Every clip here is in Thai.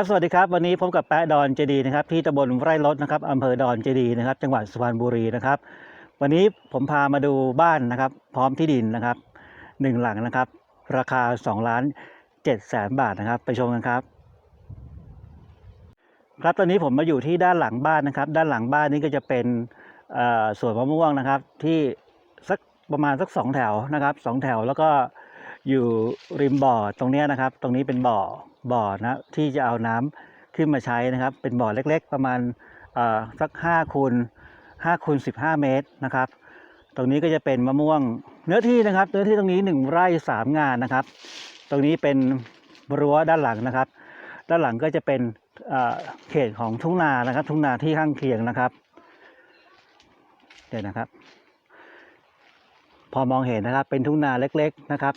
ครับสวัสดีครับวันนี้พบกับแปะดอนเจดีนะครับที่ตำบลไร่ลดนะครับอำเภอดอนเจดีนะครับ จังหวัดสุพรรณบุรีนะครับ วันนี้ผมพามาดูบ้านนะครับ พร้อมที่ดินนะครับหนึ่งหลังนะครับ ราคา2ล้าน7แสนบาทนะครับ ไปชมกันครับ ครับตอนนี้ผมมาอยู่ที่ด้านหลังบ้านนะครับ ด้านหลังบ้านนี้ก็จะเป็นสวนมะม่วงนะครับ ที่สักประมาณสักสองแถวนะครับสองแถวแล้วก็อยู่ริมบ่อตรงนี้นะครับ ตรงนี้เป็นบ่อ บ่อนะที่จะเอาน้ำขึ้นมาใช้นะครับ เป็นบ่อเล็กๆ ประมาณสักห้าคูณห้าคูณสิบห้าเมตรนะครับ ตรงนี้ก็จะเป็นมะม่วงเนื้อที่นะครับเนื้อที่ตรงนี้หนึ่งไร่สามงานนะครับ ตรงนี้เป็นรั้วด้านหลังนะครับ ด้านหลังก็จะเป็นเอ่อเขตของทุ่งนานะครับ ทุ่งนาที่ข้างเคียงนะครับเดี๋ยวนะครับ พอมองเห็นนะครับเป็นทุ่งนาเล็ก ๆนะครับ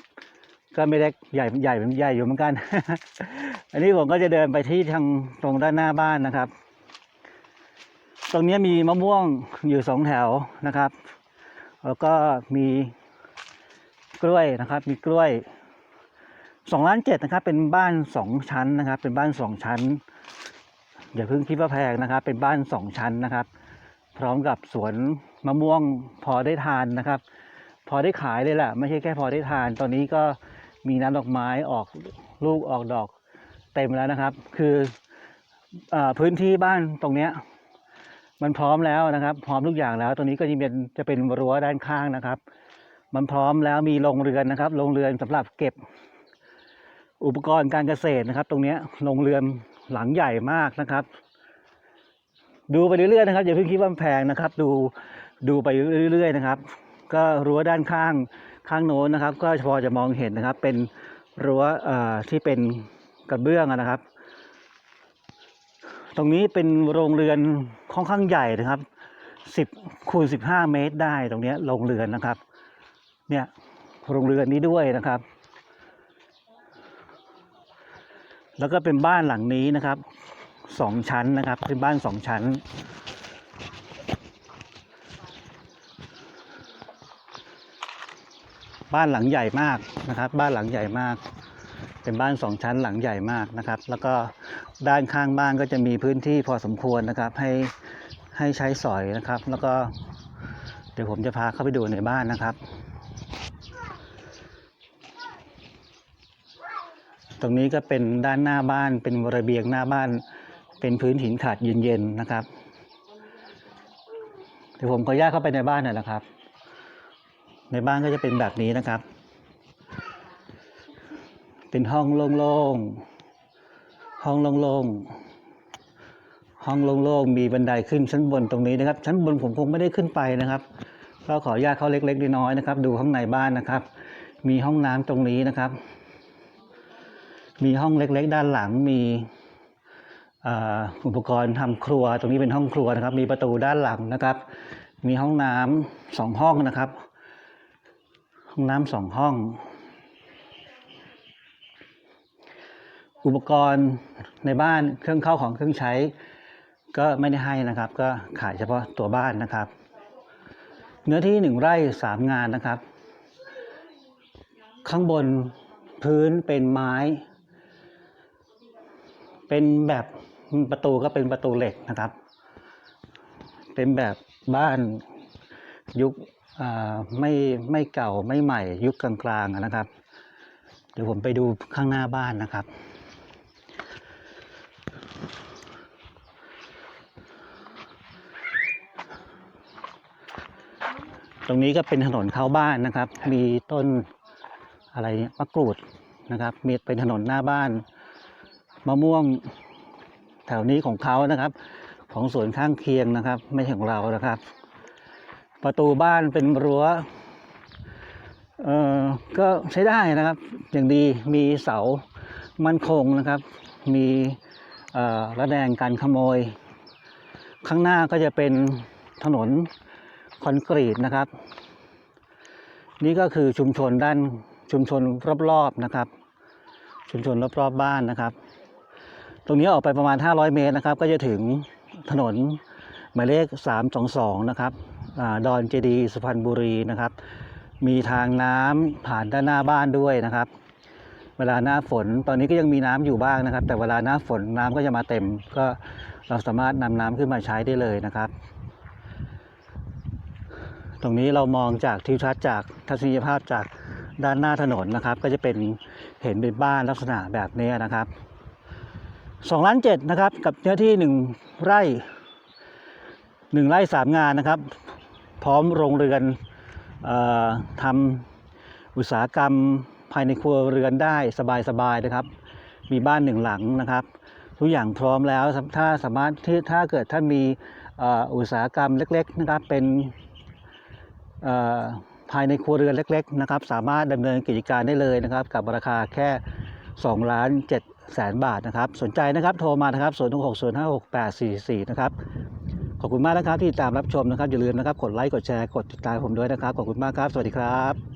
ก็ไม่เล็กใหญ่ใหญ่ใหญ่อยู่เหมือนกัน อันนี้ผมก็จะเดินไปที่ทางตรงด้านหน้าบ้านนะครับ ตรงนี้มีมะม่วงอยู่สองแถวนะครับ แล้วก็มีกล้วยนะครับ มีกล้วยสองล้านเจ็ดนะครับ เป็นบ้านสองชั้นนะครับ เป็นบ้านสองชั้น อย่าเพิ่งคิดว่าแพงนะครับ เป็นบ้านสองชั้นนะครับ พร้อมกับสวนมะม่วงพอได้ทานนะครับ พอได้ขายเลยแหละไม่ใช่แค่พอได้ทาน ตอนนี้ก็ มีน้ำดอกไม้ออกลูกออกดอกเต็มแล้วนะครับ คืออพื้นที่บ้านตรงเนี้ย มันพร้อมแล้วนะครับ พร้อมทุกอย่างแล้ว ตรงนี้ก็จะเป็นจะเป็นรั้วด้านข้างนะครับ มันพร้อมแล้วมีโรงเรือนนะครับโรงเรือนสำหรับเก็บ อุปกรณ์การเกษตรนะครับ ตรงเนี้ยโรงเรือนหลังใหญ่มากนะครับ ดูไปเรื่อยๆนะครับอย่าเพิ่งคิดว่าแพงนะครับ ดูดูไปเรื่อยๆนะครับ ก็รั้วด้านข้าง ข้างโน้นนะครับ ก็พอจะมองเห็นนะครับ เป็นรั้วที่เป็นกระเบื้องนะครับ ตรงนี้เป็นโรงเรือนค่อนข้างใหญ่นะครับสิบคูณสิบห้าเมตรได้ตรงนี้โรงเรือนนะครับ เนี่ยโรงเรือนนี้ด้วยนะครับ แล้วก็เป็นบ้านหลังนี้นะครับสองชั้นนะครับ เป็นบ้านสองชั้น บ้านหลังใหญ่มากนะครับ บ้านหลังใหญ่มาก เป็นบ้านสองชั้นหลังใหญ่มากนะครับ แล้วก็ด้านข้างบ้านก็จะมีพื้นที่พอสมควรนะครับ ให้ให้ใช้สอยนะครับ แล้วก็เดี๋ยวผมจะพาเข้าไปดูในบ้านนะครับ ตรงนี้ก็เป็นด้านหน้าบ้านเป็นระเบียงหน้าบ้าน เป็นพื้นหินขาดเย็นๆนะครับ เดี๋ยวผมขออนุญาตเข้าไปในบ้านหน่อยนะครับ ในบ้านก็จะเป็นแบบนี้นะครับ เป็นห้องโล่งๆ ห้องโล่งๆ ห้องโล่งๆ มีบันไดขึ้นชั้นบนตรงนี้นะครับ ชั้นบนผมคงไม่ได้ขึ้นไปนะครับ ก็ขออนุญาตเขาเล็กๆ น้อยๆ นะครับ ดูข้างในบ้านนะครับ มีห้องน้ำตรงนี้นะครับ มีห้องเล็กๆ ด้านหลัง มีอุปกรณ์ทำครัว ตรงนี้เป็นห้องครัวนะครับ มีประตูด้านหลังนะครับ มีห้องน้ำสองห้องนะครับ ห้องน้ำสองห้อง อุปกรณ์ในบ้านเครื่องเข้าของเครื่องใช้ ก็ไม่ได้ให้นะครับ ก็ขายเฉพาะตัวบ้านนะครับ เนื้อที่หนึ่งไร่สามงานนะครับ ข้างบนพื้นเป็นไม้ เป็นแบบประตูก็เป็นประตูเหล็กนะครับ เป็นแบบบ้านยุค ไม่ไม่เก่าไม่ใหม่ยุคกลางๆนะครับ เดี๋ยวผมไปดูข้างหน้าบ้านนะครับตรงนี้ก็เป็นถนนเข้าบ้านนะครับ มีต้นอะไรเนี่ยมะกรูดนะครับ มีเป็นถนนหน้าบ้าน มะม่วงแถวนี้ของเขานะครับ ของสวนข้างเคียงนะครับ ไม่ใช่ของเรานะครับ ประตูบ้านเป็นรั้วเอ่อก็ใช้ได้นะครับ อย่างดีมีเสามั่นคงนะครับ มีระแนงการขโมย ข้างหน้าก็จะเป็นถนนคอนกรีตนะครับ นี่ก็คือชุมชนด้านชุมชนรอบๆนะครับ ชุมชนรอบๆบ้านนะครับ ตรงนี้ออกไปประมาณ 500 เมตรนะครับ ก็จะถึงถนนหมายเลข 322 นะครับ ดอนเจดีสุพรรณบุรีนะครับ มีทางน้ำผ่านด้านหน้าบ้านด้วยนะครับ เวลาหน้าฝนตอนนี้ก็ยังมีน้ำอยู่บ้างนะครับ แต่เวลาหน้าฝนน้ำก็จะมาเต็ม ก็เราสามารถนำน้ำขึ้นมาใช้ได้เลยนะครับ ตรงนี้เรามองจากทิวทัศน์จากทัศนียภาพจากด้านหน้าถนนนะครับ ก็จะเป็นเห็นเป็นบ้านลักษณะแบบนี้นะครับสองล้านเจ็ดนะครับ กับเนื้อที่หนึ่งไร่หนึ่งไร่สามงานนะครับ พร้อมโรงเรือนออทำอุตสาหกรรมภายในครัวเรือนได้สบายๆนะครับ มีบ้านหนึ่งหลังนะครับ ทุกอย่างพร้อมแล้วถ้าสามารถที่ถ้าเกิดท่านมีอุตสาหกรรมเล็กๆนะครับเป็นภายในครัวเรือนเล็ก ๆ นะครับ สามารถดำเนินกิจการได้เลยนะครับ กับราคาแค่2ล้าน7แสนบาทนะครับ สนใจนะครับโทรมานะครับ 0 6 0 5 6 8 4 4 นะครับ ขอบคุณมากนะครับที่ตามรับชมนะครับอย่าลืมนะครับกดไลค์กดแชร์กดติดตามผมด้วยนะครับขอบคุณมากครับ สวัสดีครับ